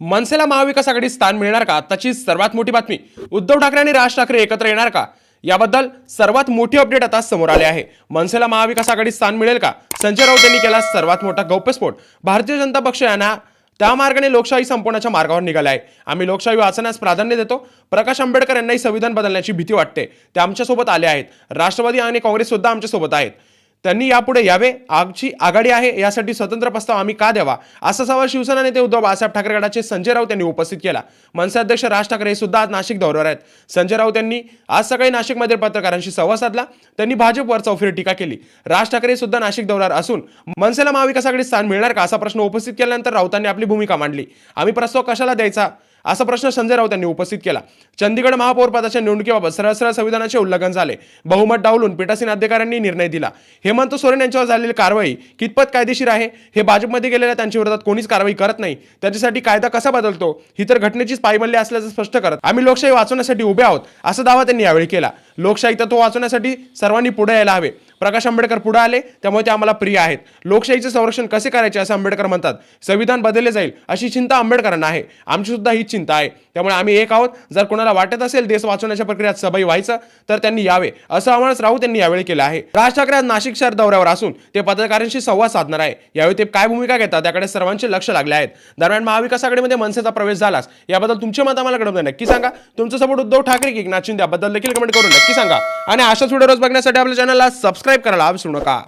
मनसेला महाविकास आघाडीत स्थान मिळणार का? आताची सर्वात मोठी बातमी. उद्धव ठाकरे आणि राज ठाकरे एकत्र येणार का? याबद्दल सर्वात मोठी अपडेट आता समोर आले आहे. मनसेला महाविकास आघाडीत स्थान मिळेल का? संजय राऊत यांनी केला सर्वात मोठा गौप्यस्फोट. भारतीय जनता पक्ष यांना त्या मार्गाने लोकशाही संपवण्याच्या मार्गावर निघाला आहे आम्ही लोकशाही वाचण्यास प्राधान्य देतो. प्रकाश आंबेडकर यांनाही संविधान बदलण्याची भीती वाटते. ते आमच्यासोबत आले आहेत. राष्ट्रवादी आणि काँग्रेस सुद्धा आमच्यासोबत आहेत. त्यांनी यापुढे यावे. आमची आघाडी आहे यासाठी स्वतंत्र प्रस्ताव आम्ही का द्यावा? असा सवाल शिवसेना नेते उद्धव बाळासाहेब ठाकरे गटाचे संजय राऊत यांनी उपस्थित केला. मनसे अध्यक्ष राज ठाकरे हे सुद्धा आज नाशिक दौऱ्यावर आहेत. संजय राऊत यांनी आज सकाळी नाशिकमध्ये पत्रकारांशी संवाद साधला. त्यांनी भाजपवर चौफेर टीका केली. राज ठाकरे सुद्धा नाशिक दौऱ्यावर असून मनसेला महाविकासाकडे स्थान मिळणार का? असा प्रश्न उपस्थित केल्यानंतर राऊतांनी आपली भूमिका मांडली. आम्ही प्रस्ताव कशाला द्यायचा? असा प्रश्न संजय राऊत यांनी उपस्थित केला. चंदीगड महापौर पदाच्या निवडणुकीबाबत सरळ सरळ संविधानाचे उल्लंघन झाले. बहुमत डावलून पीठासीन अधिकाऱ्यांनी निर्णय दिला. हेमंत सोरेन यांच्यावर झालेली कारवाई कितपत कायदेशीर आहे? हे भाजपमध्ये गेलेल्या त्यांच्या विरोधात कोणीच कारवाई करत नाही. त्याच्यासाठी कायदा कसा बदलतो? ही तर घटनेचीच पायमल्ली असल्याचं स्पष्ट करत आम्ही लोकशाही वाचवण्यासाठी उभे आहोत असा दावा त्यांनी यावेळी केला. लोकशाही तत्व वाचवण्यासाठी सर्वांनी पुढे यायला हवे. प्रकाश आंबेडकर पुढे आले त्यामुळे ते आम्हाला प्रिय आहेत. लोकशाहीचे संरक्षण कसे करायचे असं आंबेडकर म्हणतात. संविधान बदलले जाईल अशी चिंता आंबेडकरांना आहे. आमची सुद्धा हीच चिंता आहे. त्यामुळे आम्ही एक आहोत. जर कोणाला वाटत असेल देश वाचवण्याच्या प्रक्रियेत सहभागी व्हायचं तर त्यांनी यावे. असं आव्हान राहू त्यांनी यावेळी केलं आहे. राज ठाकरे आज नाशिक शहर दौऱ्यावर असून ते पत्रकारांशी संवाद साधणार आहे. यावेळी ते काय भूमिका घेतात त्याकडे सर्वांचे लक्ष लागले आहेत. दरम्यान महाविकास आघाडीमध्ये मनसेचा प्रवेश झालास याबद्दल तुमचे मत आम्हाला कळवून नक्की सांगा. तुमचं सपोर्ट उद्धव ठाकरे की एकनाथ शिंदे याबद्दल देखील कमेंट करून नक्की सांगा. आणि अशाच व्हिडिओ रोज बघण्यासाठी आपल्या चॅनलला सबस्क्राईब करायला विसरू नका.